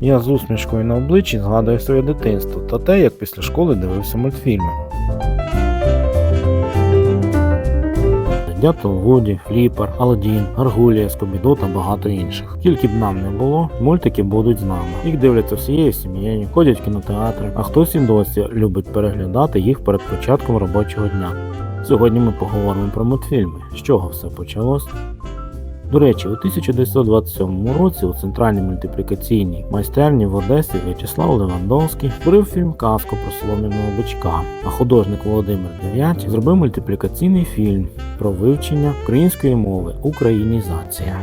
Я з усмішкою на обличчі згадую своє дитинство та те, як після школи дивився мультфільми. Дятел Вуді, Фліпер, Аладдін, Гаргулія, Скобіду та багато інших. Скільки б нам не було, мультики будуть з нами. Їх дивляться всією сім'єю, ходять в кінотеатри, а хтось і досі любить переглядати їх перед початком робочого дня. Сьогодні ми поговоримо про мультфільми, з чого все почалось. До речі, у 1927 році у центральній мультиплікаційній майстерні в Одесі В'ячеслав Левандовський створив фільм Казку про солом'яного бичка, а художник Володимир Дев'ять зробив мультиплікаційний фільм про вивчення української мови Українізація.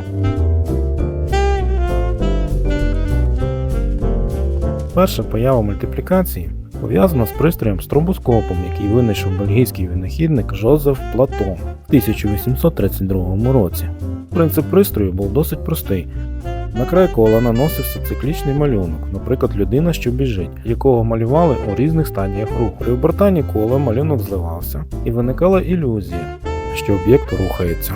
Перша поява мультиплікації пов'язана з пристроєм стробоскопом, який винайшов бельгійський винахідник Жозеф Платон в 1832 році. Принцип пристрою був досить простий. На край кола наносився циклічний малюнок, наприклад, людина, що біжить, якого малювали у різних стадіях руху. При обертанні кола малюнок зливався, і виникала ілюзія, що об'єкт рухається.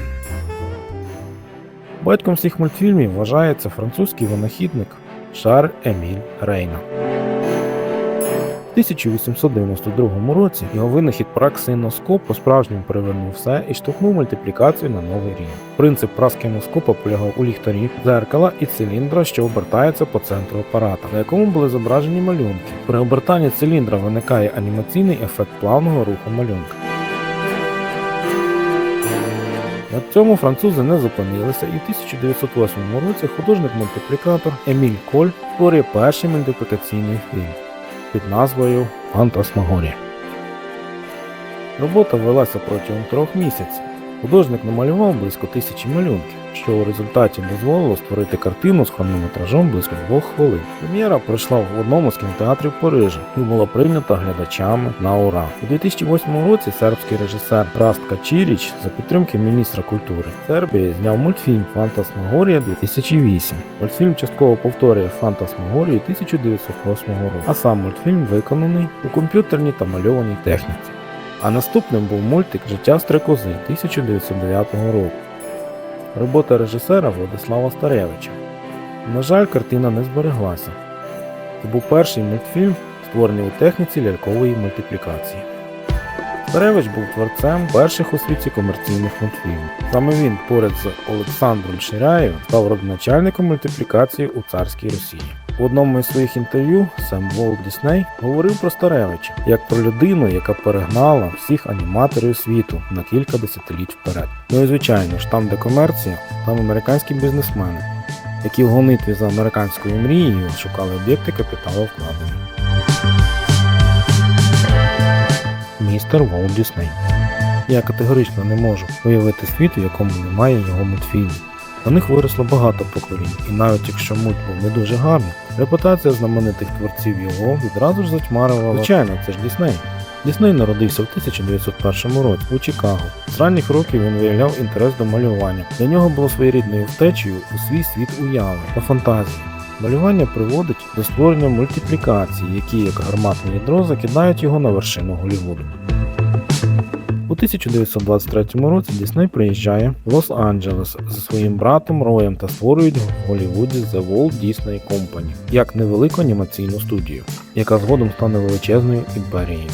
Батьком всіх мультфільмів вважається французький винахідник Шарль Еміль Рейна. В 1892 році його винахід праксиноскоп по-справжньому перевернув все і штовхнув мультиплікацію на новий рівень. Принцип праскиноскопа полягав у ліхтарі, дзеркала і циліндра, що обертається по центру апарата, на якому були зображені малюнки. При обертанні циліндра виникає анімаційний ефект плавного руху малюнка. На цьому французи не зупинилися, і в 1908 році художник-мультиплікатор Еміль Коль створює перший мультиплікаційний фільм під назвою Фантасмагорія. Робота велася протягом трьох місяців. Художник намалював близько тисячі малюнків, що у результаті дозволило створити картину з хронометражом близько двох хвилин. Прем'єра пройшла в одному з кінотеатрів Парижа і була прийнята глядачами на ура. У 2008 році сербський режисер Растка Чіріч за підтримки міністра культури Сербії зняв мультфільм Фантасмагорія 2008. Мультфільм частково повторює Фантасмагорію 1908 року, а сам мультфільм виконаний у комп'ютерній та мальованій техніці. А наступним був мультик Життя стрекози 1909 року. Робота режисера Владислава Старевича. На жаль, картина не збереглася. Це був перший мультфільм, створений у техніці лялькової мультиплікації. Старевич був творцем перших у світі комерційних мультфільмів. Саме він поряд з Олександром Ширяєвим став родоначальником мультиплікації у царській Росії. В одному із своїх інтерв'ю сам Волт Дісней говорив про Старевича як про людину, яка перегнала всіх аніматорів світу на кілька десятиліть вперед. Ну і звичайно ж, там, де комерція, там американські бізнесмени, які в гонитві за американською мрією шукали об'єкти капіталу вкладення. Містер Волт Дісней. Я категорично не можу уявити світ, у якому немає його мультфільмів. На них виросло багато поколінь, і навіть якщо мульт був не дуже гарний, репутація знаменитих творців його відразу ж затьмарювала. Звичайно, це ж Дісней. Дісней народився в 1901 році у Чикаго. З ранніх років він виявляв інтерес до малювання. Для нього було своєрідною втечею у свій світ уяви та фантазії. Малювання приводить до створення мультиплікацій, які, як гарматне ядро, закидають його на вершину Голлівуду. У 1923 році Дісней приїжджає в Лос-Анджелес зі своїм братом Роєм та створюють в Голлівуді The Walt Disney Company як невелику анімаційну студію, яка згодом стане величезною імперією.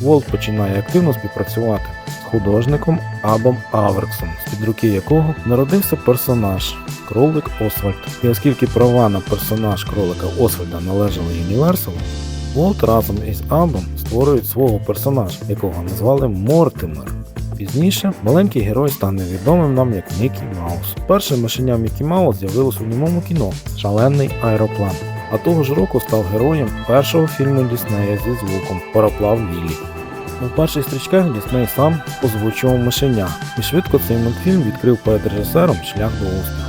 Волт починає активно співпрацювати з художником Абом Аверксом, з-під руки якого народився персонаж Кролик Освальд. І оскільки права на персонаж кролика Освальда належали Юніверсалу, Волт разом із Абом створюють свого персонажа, якого назвали Мортимер. Пізніше маленький герой стане відомим нам як Мікі Маус. Перше мишеня Мікі Маус з'явилось у німому кіно Шалений аероплан. А того ж року став героєм першого фільму Діснея зі звуком Пароплав Віллі. У перших стрічках Дісней сам озвучував мишеня, і швидко цей мультфільм відкрив перед режисером шлях до успіху.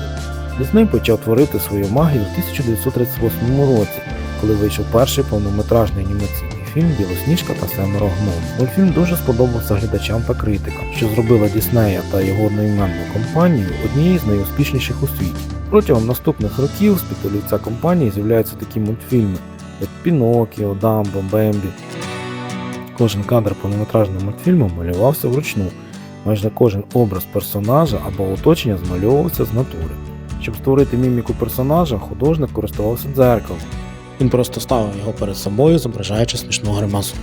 Дісней почав творити свою магію в 1938 році, коли вийшов перший повнометражний анімаційний фільм Білосніжка та семеро гном. Мультфільм дуже сподобався глядачам та критикам, що зробила Діснея та його одноіменну компанію однією з найуспішніших у світі. Протягом наступних років з під компанії з'являються такі мультфільми, як Пінокіо, Дамбо, Бембі. Кожен кадр повнометражного мультфільму малювався вручну. Майже кожен образ персонажа або оточення змальовувався з натури. Щоб створити міміку персонажа, художник користувався дзеркалом Він просто ставив його перед собою, зображаючи смішну гримасу.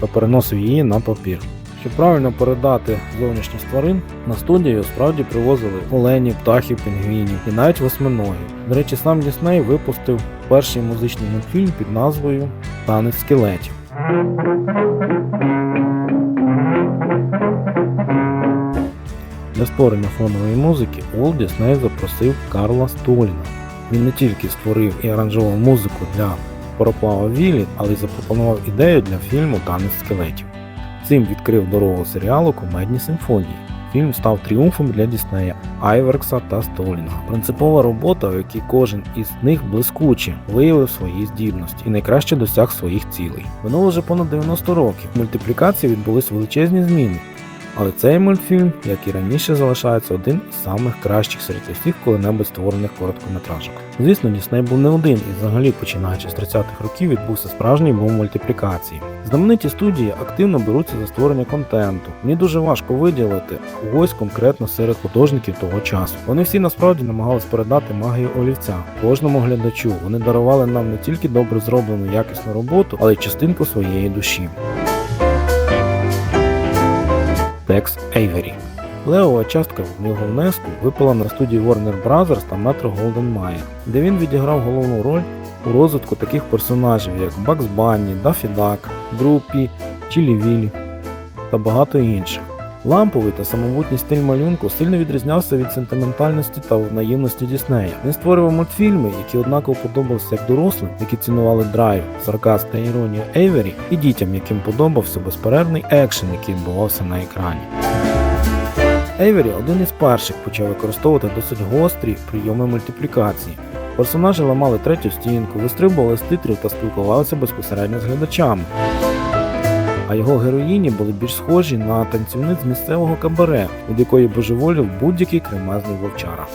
та переносив її на папір. Щоб правильно передати зовнішність тварин, на студію справді привозили оленів, птахів, пінгвінів і навіть восьминогів. До речі, сам Дісней випустив перший музичний мультфільм під назвою Танець скелетів. Для створення фонової музики Уолт Дісней запросив Карла Століна. Він не тільки створив і аранжував музику для пароплава Віллі, але й запропонував ідею для фільму Танець скелетів. Цим відкрив дорогу серіалу Комедні симфонії. Фільм став тріумфом для Діснея, Айверкса та Столінга. Принципова робота, в якій кожен із них блискуче виявив свої здібності і найкраще досяг своїх цілей. Минуло вже понад 90 років. В мультиплікації відбулись величезні зміни. Але цей мультфільм, як і раніше, залишається один із самих кращих серед усіх коли-небудь створених короткометражок. Звісно, Дісней був не один, і взагалі, починаючи з 30-х років, відбувся справжній бум мультиплікації. Знамениті студії активно беруться за створення контенту. Мені дуже важко виділити когось конкретно серед художників того часу. Вони всі насправді намагались передати магію олівця кожному глядачу. Вони дарували нам не тільки добре зроблену якісну роботу, але й частинку своєї душі. Текс Ейвері. Левова частка його внеску випала на студії Warner Bros. та Metro Golden Mayer, де він відіграв головну роль у розвитку таких персонажів, як Бакс Банні, Дафі Дак, Друпі, Чілі Вілі та багато інших. Ламповий та самобутній стиль малюнку сильно відрізнявся від сентиментальності та наївності Діснея. Він створював мультфільми, які однаково подобалися як дорослим, які цінували драйв, сарказм та іронію Ейвері, і дітям, яким подобався безперервний екшен, який відбувався на екрані. Ейвері один із перших почав використовувати досить гострі прийоми мультиплікації. Персонажі ламали третю стінку, вистрибували з титрів та спілкувалися безпосередньо з глядачами. А його героїні були більш схожі на танцівниць місцевого кабаре, від якої божеволів будь-який кремезний вовчара.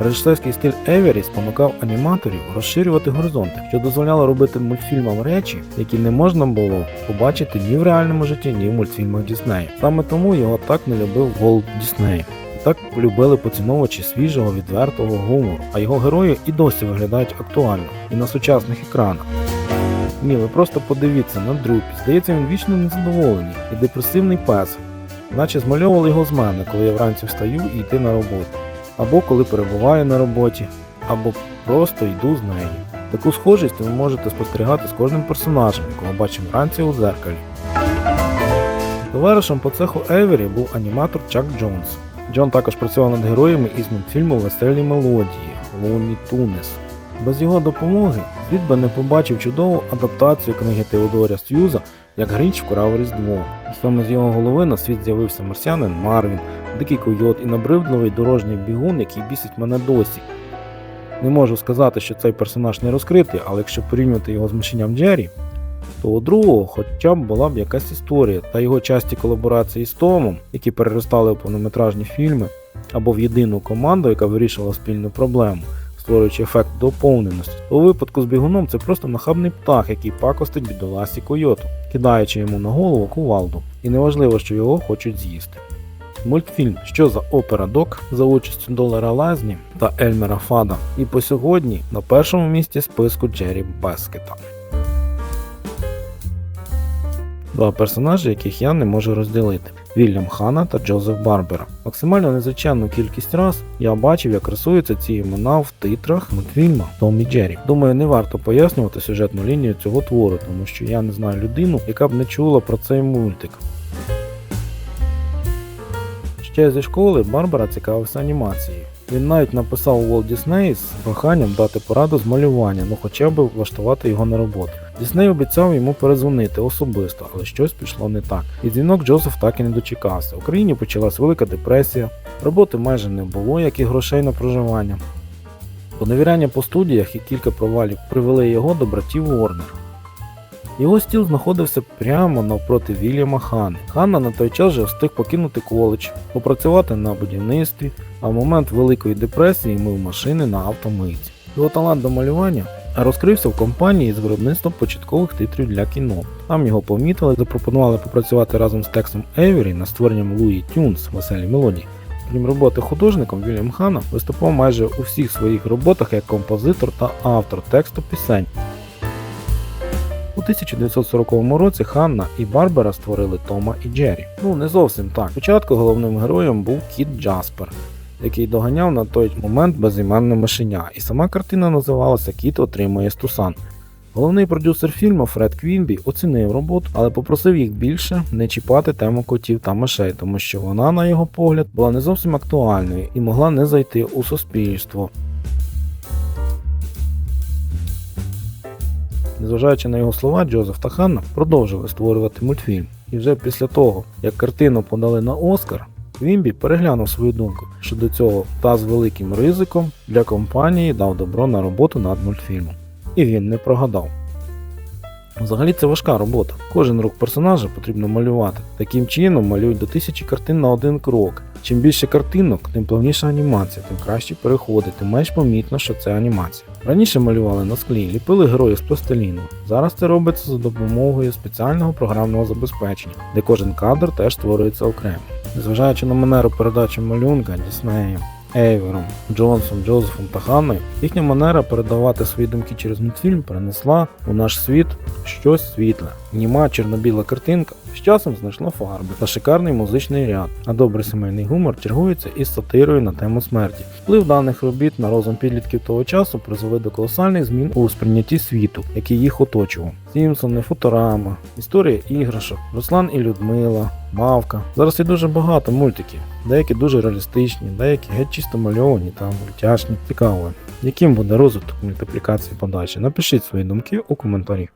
Режисерський стиль Евері спонукав аніматорів розширювати горизонти, що дозволяло робити мультфільмам речі, які не можна було побачити ні в реальному житті, ні в мультфільмах Діснея. Саме тому його так не любив Волт Дісней. Так полюбили поціновувачі свіжого відвертого гумору, а його герої і досі виглядають актуально і на сучасних екранах. Ні, ви просто подивіться на Друпі. Здається, він вічно незадоволений і депресивний пес, наче змальовували його з мене, коли я вранці встаю і йти на роботу, або коли перебуваю на роботі, або просто йду з нею. Таку схожість ви можете спостерігати з кожним персонажем, якого бачимо вранці у дзеркалі. Товаришем по цеху Евері був аніматор Чак Джонс. Джон також працював над героями із мультфільму Веселі мелодії Луні Тунес. Без його допомоги світ би не побачив чудову адаптацію книги Теодоря Сьюза як Грінч вкрав Різдво. І саме з його голови на світ з'явився марсіанин Марвін, дикий койот і набридливий дорожній бігун, який бісить мене досі. Не можу сказати, що цей персонаж не розкритий, але якщо порівнювати його з мишенням Джері, то у другого хоча б була б якась історія та його часті колаборації з Томом, які переростали у повнометражні фільми, або в єдину команду, яка вирішувала спільну проблему, створюючи ефект доповненості. У випадку з бігуном це просто нахабний птах, який пакостить бідоласі койоту, кидаючи йому на голову кувалду. І неважливо, що його хочуть з'їсти. Мультфільм Що за опера Док за участю Долара Лазні та Ельмера Фада і по сьогодні на першому місці списку Джері Бескета. Два персонажі, яких я не можу розділити: Вільям Хана та Джозеф Барбера. Максимально незвичайну кількість раз я бачив, як красуються ці імена в титрах мультфільма Том і Джері. Думаю, не варто пояснювати сюжетну лінію цього твору, тому що я не знаю людину, яка б не чула про цей мультик. Ще зі школи Барбара цікавився анімацією. Він навіть написав Walt Disney з проханням дати пораду з малювання, ну хоча б влаштувати його на роботу. Дісней обіцяв йому перезвонити особисто, але щось пішло не так. І дзвінок Джозеф так і не дочекався. В Україні почалась велика депресія, роботи майже не було, як і грошей на проживання. Поневіряння по студіях і кілька провалів привели його до братів Уорнер. Його стіл знаходився прямо навпроти Вільяма Хани. Ханна на той час вже встиг покинути коледж, попрацювати на будівництві, а в момент Великої депресії мив машини на автомийці. Його талант до малювання розкрився в компанії з виробництвом початкових титрів для кіно. Там його помітили, запропонували попрацювати разом з текстом Евері над створенням Луї Тюнс веселі мелодії. Крім роботи художником, Вільям Ханна виступав майже у всіх своїх роботах як композитор та автор тексту пісень. У 1940 році Ханна і Барбара створили Тома і Джері. Ну не зовсім так. Спочатку головним героєм був кіт Джаспер, який доганяв на той момент безіменне мишеня, і сама картина називалася Кіт отримує стусан. Головний продюсер фільму Фред Квінбі оцінив роботу, але попросив їх більше не чіпати тему котів та мишей, тому що вона, на його погляд, була не зовсім актуальною і могла не зайти у суспільство. Незважаючи на його слова, Джозеф та Ханна продовжили створювати мультфільм. І вже після того, як картину подали на Оскар, Квімбі переглянув свою думку щодо цього та з великим ризиком для компанії дав добро на роботу над мультфільмом. І він не прогадав. Взагалі це важка робота. Кожен рух персонажа потрібно малювати. Таким чином малюють до тисячі картин на один крок. Чим більше картинок, тим плавніша анімація, тим краще переходи, тим менш помітно, що це анімація. Раніше малювали на склі, ліпили героїв з пластиліну. Зараз це робиться за допомогою спеціального програмного забезпечення, де кожен кадр теж створюється окремо. Незважаючи на манеру передачі малюнка Діснеєм, Ейвером, Джонсом, Джозефом та Ханною, їхня манера передавати свої думки через мультфільм принесла у наш світ щось світле. Німа чорно-біла картинка з часом знайшла фарби та шикарний музичний ряд, а добрий сімейний гумор чергується із сатирою на тему смерті. Вплив даних робіт на розум підлітків того часу призвели до колосальних змін у сприйнятті світу, який їх оточував. Сімпсони, Футурама, історія іграшок, Руслан і Людмила, Мавка. Зараз є дуже багато мультиків. Деякі дуже реалістичні, деякі геть чисто мальовані та мультяшні. Цікаво, яким буде розвиток мультиплікації подальше. Напишіть свої думки у коментарі.